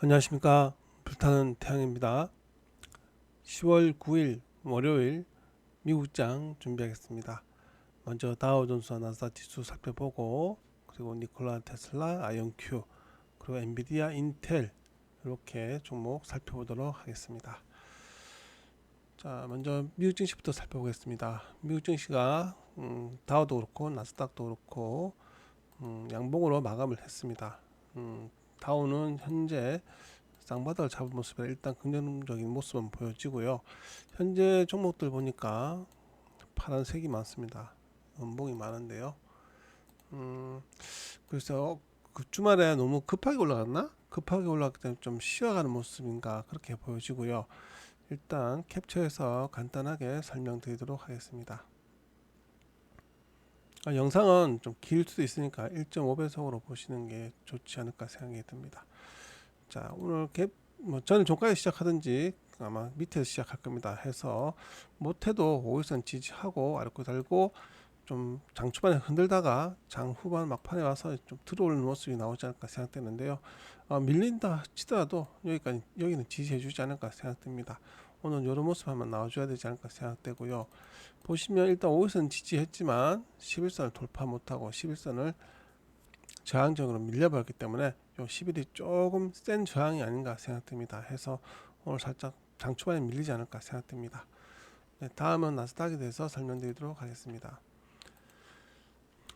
안녕하십니까. 불타는 태양입니다. 10월 9일 월요일 미국장 준비하겠습니다. 먼저 다우존스와 나스닥 지수 살펴보고 그리고 니콜라 테슬라 아이언큐 그리고 엔비디아 인텔 이렇게 종목 살펴보도록 하겠습니다. 자 먼저 미국 증시부터 살펴보겠습니다. 미국 증시가 음, 다우도 그렇고 나스닥도 그렇고 음, 양봉으로 마감을 했습니다. 음, 다우는 현재 쌍바닥을 잡은 모습이라 일단 긍정적인 모습은 보여지고요. 현재 종목들 보니까 파란색이 많습니다. 음봉이 많은데요. 음, 그래서 그 주말에 너무 급하게 올라갔나? 급하게 올라갔기 때문에 좀 쉬어가는 모습인가 그렇게 보여지고요. 일단 캡처해서 간단하게 설명드리도록 하겠습니다. 아, 영상은 좀 길 수도 있으니까 1.5배속으로 보시는 게 좋지 않을까 생각이 듭니다. 자 오늘 갭 뭐 저는 종가에 시작하든지 아마 밑에서 시작할 겁니다. 해서 못해도 5일선 지지하고 아래고 달고 좀 장 초반에 흔들다가 장 후반 막판에 와서 좀 들어오는 모습이 나오지 않을까 생각되는데요. 어, 밀린다 치더라도 여기까지 여기는 지지해주지 않을까 생각됩니다. 오늘 이런 모습 한번 나와줘야 되지 않을까 생각되고요. 보시면 일단 5일선 지지했지만 11선을 돌파 못하고 11선을 저항적으로 밀려버렸기 때문에 요 10일이 조금 센 저항이 아닌가 생각됩니다. 해서 오늘 살짝 장 초반에 밀리지 않을까 생각됩니다. 네, 다음은 나스닥에 대해서 설명드리도록 하겠습니다.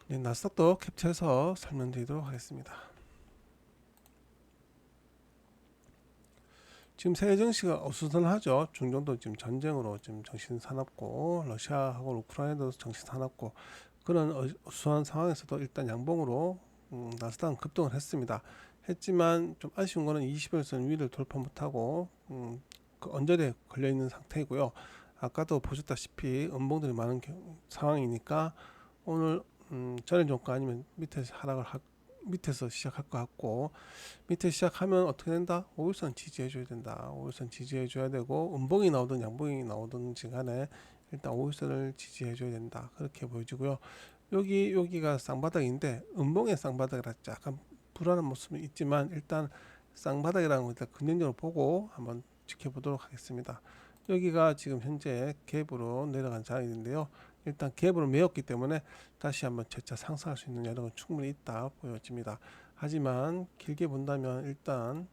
네, 나스닥도 캡처해서 설명드리도록 하겠습니다. 지금 세계 증시가 어수선하죠. 중동도 지금 전쟁으로 지금 정신 사납고 러시아하고 우크라이나도 정신 사납고 그런 어수선한 상황에서도 일단 양봉으로 음, 나스닥은 급등을 했습니다. 했지만 좀 아쉬운 거는 20일선 위를 돌파 못하고 음, 그 언저리에 걸려 있는 상태이고요. 아까도 보셨다시피 음봉들이 많은 겨, 상황이니까 오늘 음, 전일 종가 아니면 밑에서 하락을 하, 밑에서 시작할 것 같고 밑에 시작하면 어떻게 된다? 5일선 지지해 줘야 된다. 5일선 지지해 줘야 되고 음봉이 나오든 양봉이 나오든지 간에 일단 5일선을 지지해 줘야 된다. 그렇게 보여지고요. 여기 여기가 쌍바닥인데 음봉의 쌍바닥이라 약간 불안한 모습이 있지만 일단 쌍바닥이라는 걸 일단 긍정적으로 보고 한번 지켜보도록 하겠습니다. 여기가 지금 현재 갭으로 내려간 자리인데요. 일단 갭으로 메었기 때문에 다시 한번 재차 상승할 수 있는 여력은 충분히 있다 보여집니다. 하지만 길게 본다면 일단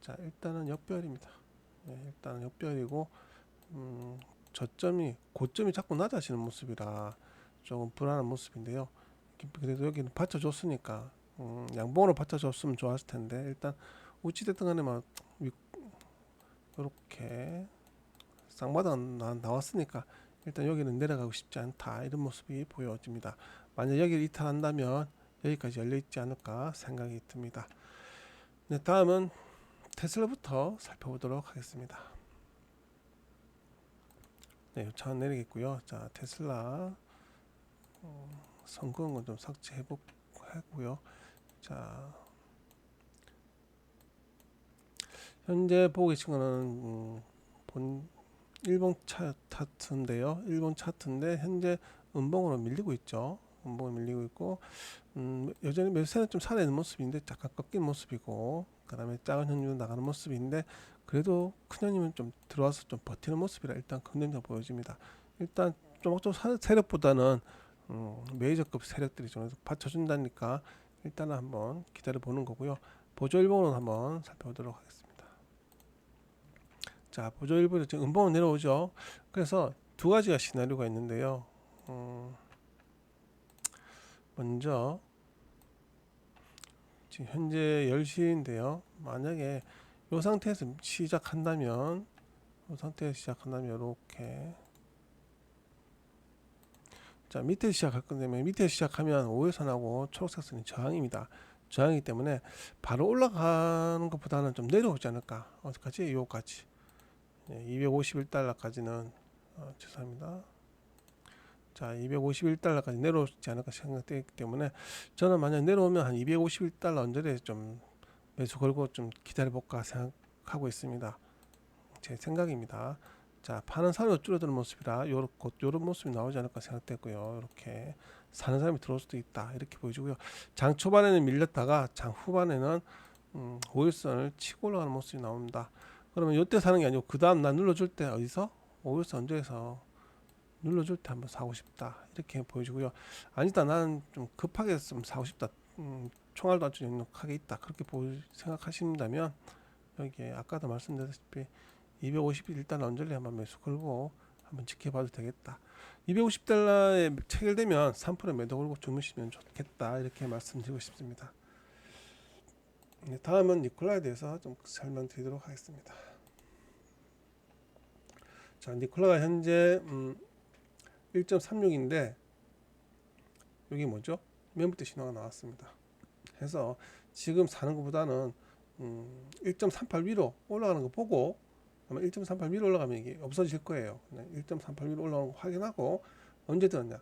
자 일단은 역별입니다. 네, 일단은 역별이고 음, 저점이 고점이 자꾸 낮아지는 모습이라 조금 불안한 모습인데요. 그래도 여기는 받쳐줬으니까 음, 양봉으로 받쳐줬으면 좋았을 텐데 일단 우찌됐든 간에 막 이렇게 나, 나왔으니까 일단 여기는 내려가고 싶지 않다 이런 모습이 보여집니다. 만약 여기를 이탈한다면 여기까지 열려 있지 않을까 생각이 듭니다. 네, 다음은 테슬라부터 살펴보도록 하겠습니다. 네, 차 내리겠고요. 자, 테슬라 어, 선거한 건좀 삭제해 보고요. 자, 현재 보고 계신 거는 음, 본 일본 차트인데요. 일본 차트인데 현재 음봉으로 밀리고 있죠. 음봉으로 밀리고 있고 음, 여전히 매수세는 좀 살아있는 모습인데 잠깐 꺾인 모습이고 그 다음에 작은 현율 나가는 모습인데 그래도 큰 현율은 좀 들어와서 좀 버티는 모습이라 일단 긍정적 보여집니다. 일단 조목조목 세력보다는 음, 메이저급 세력들이 좀 받쳐준다니까 일단은 한번 기다려 보는 거고요. 보조 일본은 한번 살펴보도록 하겠습니다. 자, 보조 일본에 지금 음봉은 내려오죠. 그래서 두 가지가 시나리오가 있는데요. 음, 먼저 지금 현재 10시인데요. 만약에 이 상태에서 시작한다면 이 상태에서 시작한다면 이렇게 자 밑에 시작할 건데 밑에 시작하면 5일선하고 초록색 선이 저항입니다. 저항이기 때문에 바로 올라가는 것보다는 좀 내려오지 않을까 어디까지? 요까지 네, 251달러까지는 어, 죄송합니다. 자 251달러까지 내려오지 않을까 생각되기 때문에 저는 만약 내려오면 한 251달러 언저리에 좀 매수 걸고 좀 기다려 볼까 생각하고 있습니다. 제 생각입니다. 자 파는 사람이 줄어드는 모습이라 요런 요런 모습이 나오지 않을까 생각되고요. 이렇게 사는 사람이 들어올 수도 있다 이렇게 보여지고요. 장 초반에는 밀렸다가 장 후반에는 음, 5일선을 치고 올라가는 모습이 나옵니다. 그러면 이때 사는 게 아니고 그 다음 날 눌러줄 때 어디서 5일선 언저에서 눌러줄 때 한번 사고 싶다 이렇게 보여지고요. 아니다 나는 좀 급하게 좀 사고 싶다. 음, 총알도 아주 넉넉하게 있다 그렇게 보 생각하신다면 여기에 아까도 말씀드렸다시피 250일 일단 언저리 한번 매수 걸고 한번 지켜봐도 되겠다. 250달러에 체결되면 3% 매도 걸고 주무시면 좋겠다 이렇게 말씀드리고 싶습니다. 네, 다음은 니콜라에 대해서 좀 설명드리도록 하겠습니다. 자, 니콜라가 현재 음, 1.36인데 여기 뭐죠? 매물대 신호가 나왔습니다. 해서 지금 사는 것보다는 음, 1.38 위로 올라가는 거 보고 아마 1.38 위로 올라가면 이게 없어질 거예요. 1.38 위로 올라가는 거 확인하고 언제 들었냐?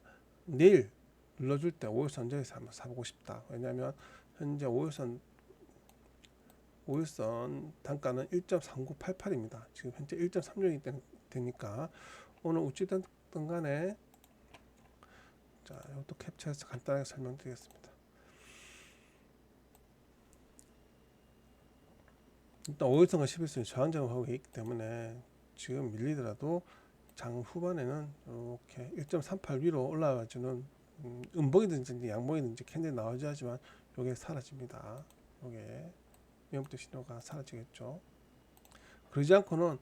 내일 눌러줄 때 5일선 언저에서 한번 사보고 싶다. 왜냐하면 현재 5일선 5일선 단가는 1.3988입니다. 지금 현재 1.36이 되니까 오늘 어찌됐든 간에 자 이것도 캡처해서 간단하게 설명드리겠습니다. 일단 5일선과 11선이 저항장을 하고 있기 때문에 지금 밀리더라도 장 후반에는 이렇게 1.38 위로 올라가주는 음, 음봉이든지 양봉이든지 캔들이 나오지 하지만 이게 사라집니다. 이게 매물대 신호가 사라지겠죠. 그러지 않고는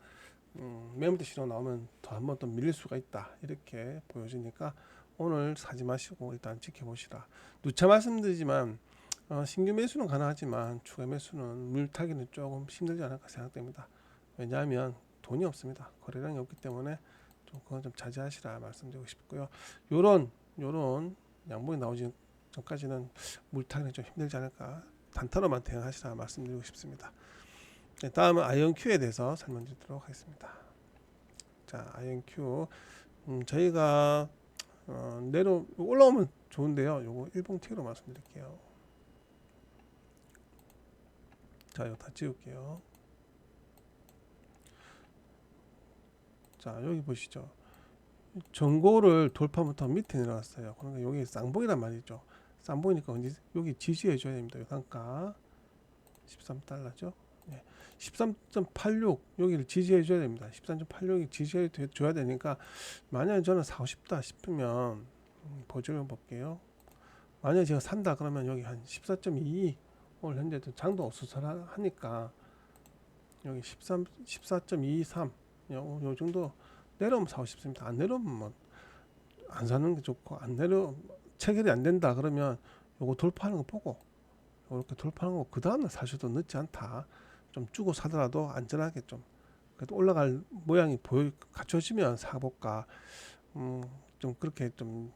음, 매물대 신호 나오면 더 한 번 더 밀릴 수가 있다 이렇게 보여지니까 오늘 사지 마시고 일단 지켜보시라. 누차 말씀드리지만 어, 신규 매수는 가능하지만 추가 매수는 물타기는 조금 힘들지 않을까 생각됩니다. 왜냐하면 돈이 없습니다. 거래량이 없기 때문에 좀 그건 좀 자제하시라 말씀드리고 싶고요. 요런 요런 양봉이 나오지 전까지는 물타기는 좀 힘들지 않을까 단타로만 대응하시라 말씀드리고 싶습니다. 네, 다음은 아이언큐에 대해서 설명드리도록 하겠습니다. 자, 아이언큐 음, 저희가 어, 내려 올라오면 좋은데요. 요거 일봉 T로 말씀드릴게요. 자, 이거 다 지울게요. 자, 여기 보시죠. 전고를 돌파부터 밑에 내려왔어요. 그러니까 여기 쌍봉이란 말이죠. 쌍봉이니까 언제 여기 지지해 줘야 됩니다. 요 단가 13달러죠. 네. 13.86 여기를 지지해 줘야 됩니다. 13.86이 지지해 줘야 되니까 만약에 저는 사고 싶다 싶으면 음, 보조를 볼게요. 만약에 제가 산다 그러면 여기 한 14.22 오늘 현재 장도 어수선하니까 여기 13 14.23 요, 요 정도 내려오면 사고 싶습니다. 안 내려오면 뭐 안 사는 게 좋고 안 내려 체결이 안 된다 그러면 요거 돌파하는 거 보고 이렇게 돌파하는 거그 다음날 사셔도 늦지 않다. 좀 주고 사더라도 안전하게 좀 그래도 올라갈 모양이 보여 갖춰지면 사볼까. 음, 좀 그렇게 좀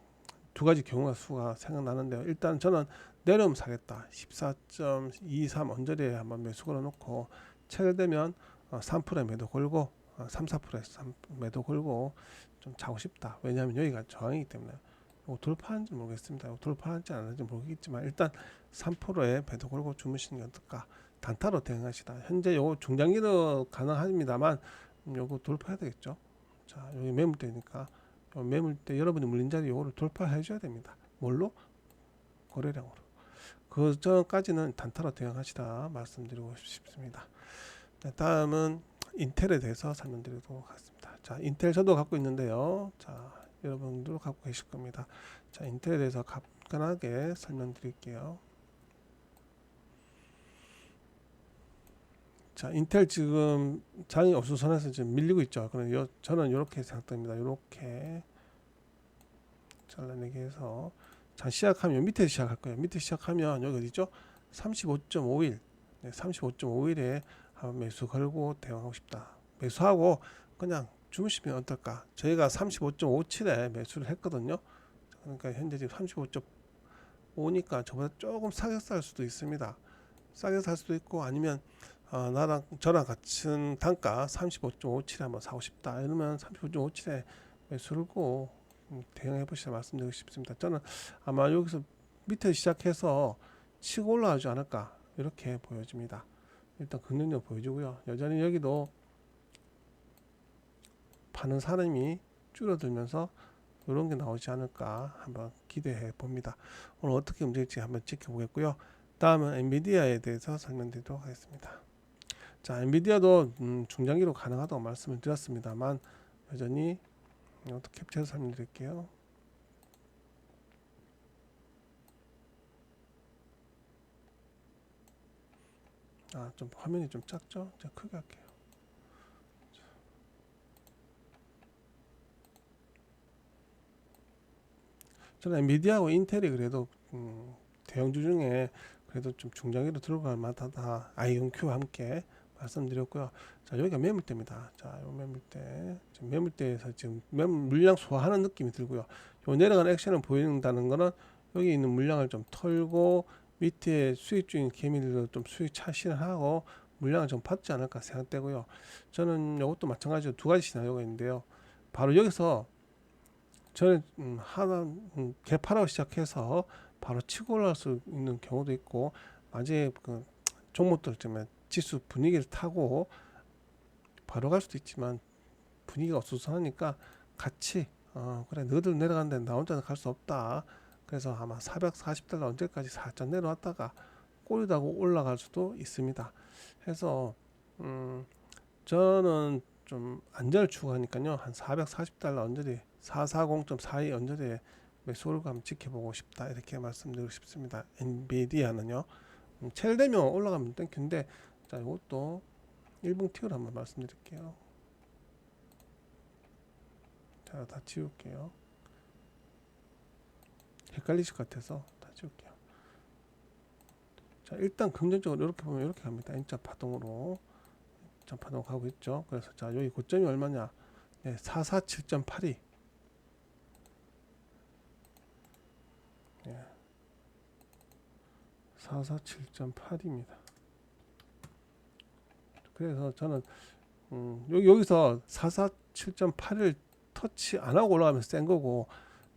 두 가지 경우가 수가 생각나는데요. 일단 저는 내려오면 사겠다. 14.23 언저리에 한번 매수 걸어놓고 체결되면 어, 3%에 매도 걸고 어, 3, 4%에 3 매도 걸고 좀 자고 싶다. 왜냐하면 여기가 저항이기 때문에 돌파하는지 모르겠습니다. 돌파하는지 안 하는지 모르겠지만 일단 3%에 매도 걸고 주무시는 게 어떨까? 단타로 대응하시다. 현재 요거 중장기로 가능합니다만 음, 요거 돌파해야 되겠죠. 자 여기 매물대니까 요 매물대 여러분이 물린 자리 요거를 돌파해 줘야 됩니다. 뭘로? 거래량으로. 그 전까지는 단타로 대응하시다 말씀드리고 싶습니다. 네, 다음은 인텔에 대해서 설명드리도록 하겠습니다. 자, 인텔 저도 갖고 있는데요. 자, 여러분도 갖고 계실 겁니다. 자, 인텔에 대해서 간단하게 설명드릴게요. 자, 인텔 지금 장이 어수선해서 지금 밀리고 있죠. 그럼 요, 저는 이렇게 생각됩니다. 이렇게 잘라내기 해서 자 시작하면 밑에 시작할 거예요. 밑에 시작하면 여기 어디죠? 35.51 네, 35.51에 한번 매수 걸고 대응하고 싶다. 매수하고 그냥 주무시면 어떨까? 저희가 35.57에 매수를 했거든요. 그러니까 현재 지금 35.5니까 저보다 조금 싸게 살 수도 있습니다. 싸게 살 수도 있고 아니면 어, 나랑 저랑 같은 단가 35.57에 한번 사고 싶다. 이러면 35.57에 매수를 고 음, 대응해 보시라 말씀드리고 싶습니다. 저는 아마 여기서 밑에 시작해서 치고 올라가지 않을까 이렇게 보여집니다. 일단 긍정적 보여주고요. 여전히 여기도 파는 사람이 줄어들면서 이런 게 나오지 않을까 한번 기대해 봅니다. 오늘 어떻게 움직일지 한번 지켜보겠고요. 다음은 엔비디아에 대해서 설명드리도록 하겠습니다. 자, 엔비디아도 음, 중장기로 가능하다고 말씀을 드렸습니다만 여전히 이것도 캡처해서 설명드릴게요. 아, 좀 화면이 좀 작죠? 제가 크게 할게요. 저는 엔비디아하고 인텔이 그래도 음, 대형주 중에 그래도 좀 중장기로 들어갈 만하다. 아이온큐와 함께 말씀드렸고요. 자 여기가 매물대입니다. 자 요 매물대, 지금 매물대에서 지금 매물 물량 소화하는 느낌이 들고요. 요 내려가는 액션을 보인다는 거는 여기 있는 물량을 좀 털고 밑에 수익 중인 개미들도 좀 수익 차실하고 물량을 좀 받지 않을까 생각되고요. 저는 이것도 마찬가지로 두 가지 시나리오가 있는데요. 바로 여기서 저는 음, 하나 음, 개파라고 시작해서 바로 치고 올라갈 수 있는 경우도 있고 마지막에 그 종목들 때문에 지수 분위기를 타고 바로 갈 수도 있지만 분위기가 어수선하니까 같이 어 그래 너희들 내려가는데 나 혼자는 갈 수 없다. 그래서 아마 440달러 언제까지 살짝 내려왔다가 꼬리다고 올라갈 수도 있습니다. 해서 음 저는 좀 안전을 추구하니까요. 한 440달러 언저리 440.42 언저리에 매수를 감 지켜보고 싶다 이렇게 말씀드리고 싶습니다. 엔비디아는요. 음, 첼 되면 올라가면 땡큐인데 자 이것도 일봉 틱을 한번 말씀드릴게요. 자 다 지울게요. 헷갈리실 것 같아서 다 지울게요. 자 일단 긍정적으로 이렇게 보면 이렇게 갑니다. N자 파동으로. N자 파동 가고 있죠. 그래서 자 여기 고점이 얼마냐? 네, 447.82 447.8입니다. 그래서 저는 음, 여기 여기서 447.8을 터치 안 하고 올라가면 센 거고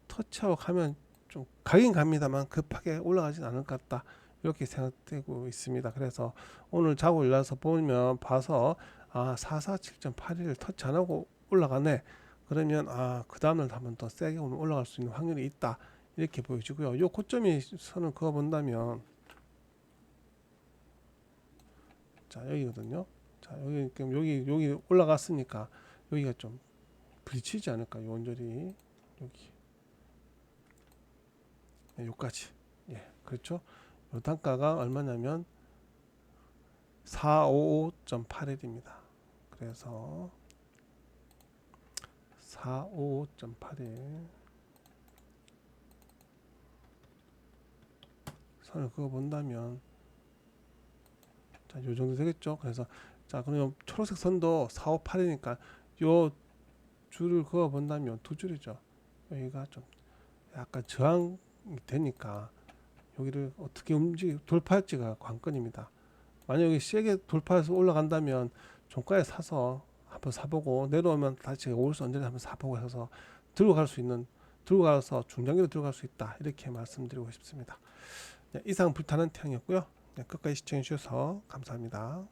터치하고 가면 좀 가긴 갑니다만 급하게 올라가진 않을 것 같다. 이렇게 생각되고 있습니다. 그래서 오늘 자고 일어나서 보면 봐서 아 447.81을 터치 안 하고 올라가네. 그러면 아그 다음날 한번 더 세게 올라갈 수 있는 확률이 있다. 이렇게 보여지고요. 요 고점이 선을 그어 본다면 자 여기거든요. 자 여기 그럼 여기 여기 올라갔으니까 여기가 좀 부딪히지 않을까 요 언저리 여기 네, 요까지 예 그렇죠. 요 단가가 얼마냐면 455.81입니다. 그래서 455.81 선을 그어 본다면 자, 요 정도 되겠죠. 그래서 자, 그럼 초록색 선도 458이니까 요 줄을 그어 본다면 두 줄이죠. 여기가 좀 약간 저항이 되니까 여기를 어떻게 움직이 돌파할지가 관건입니다. 만약 여기 세게 돌파해서 올라간다면 종가에 사서 한번 사보고 내려오면 다시 오르스 언저리 한번 사보고 해서 들고 갈 수 있는 들고 가서 중장기로 들어갈 수 있다 이렇게 말씀드리고 싶습니다. 네, 이상 불타는 태양이었고요. 네, 끝까지 시청해 주셔서 감사합니다.